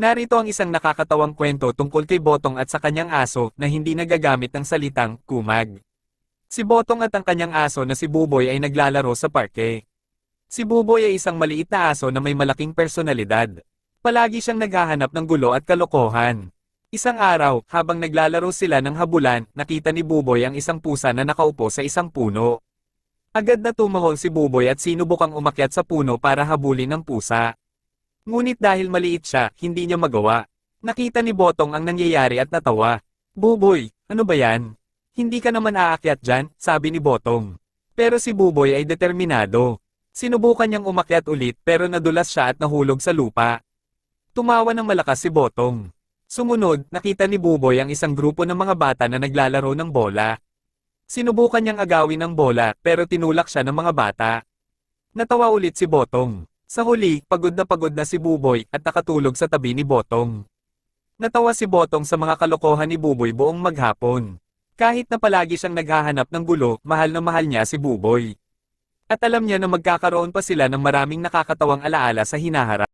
Narito ang isang nakakatawang kwento tungkol kay Botong at sa kanyang aso na hindi nagagamit ng salitang kumag. Si Botong at ang kanyang aso na si Buboy ay naglalaro sa parke. Si Buboy ay isang maliit na aso na may malaking personalidad. Palagi siyang naghahanap ng gulo at kalokohan. Isang araw, habang naglalaro sila ng habulan, nakita ni Buboy ang isang pusa na nakaupo sa isang puno. Agad na tumahol si Buboy at sinubukang umakyat sa puno para habulin ng pusa. Ngunit dahil maliit siya, hindi niya magawa. Nakita ni Botong ang nangyayari at natawa. Buboy, ano ba yan? Hindi ka naman aakyat dyan, sabi ni Botong. Pero si Buboy ay determinado. Sinubukan niyang umakyat ulit pero nadulas siya at nahulog sa lupa. Tumawa ng malakas si Botong. Sumunod, nakita ni Buboy ang isang grupo ng mga bata na naglalaro ng bola. Sinubukan niyang agawin ang bola pero tinulak siya ng mga bata. Natawa ulit si Botong. Sa huli, pagod na pagod na si Buboy at nakatulog sa tabi ni Botong. Natawa si Botong sa mga kalokohan ni Buboy buong maghapon. Kahit na palagi siyang naghahanap ng gulo, mahal na mahal niya si Buboy. At alam niya na magkakaroon pa sila ng maraming nakakatawang alaala sa hinaharap.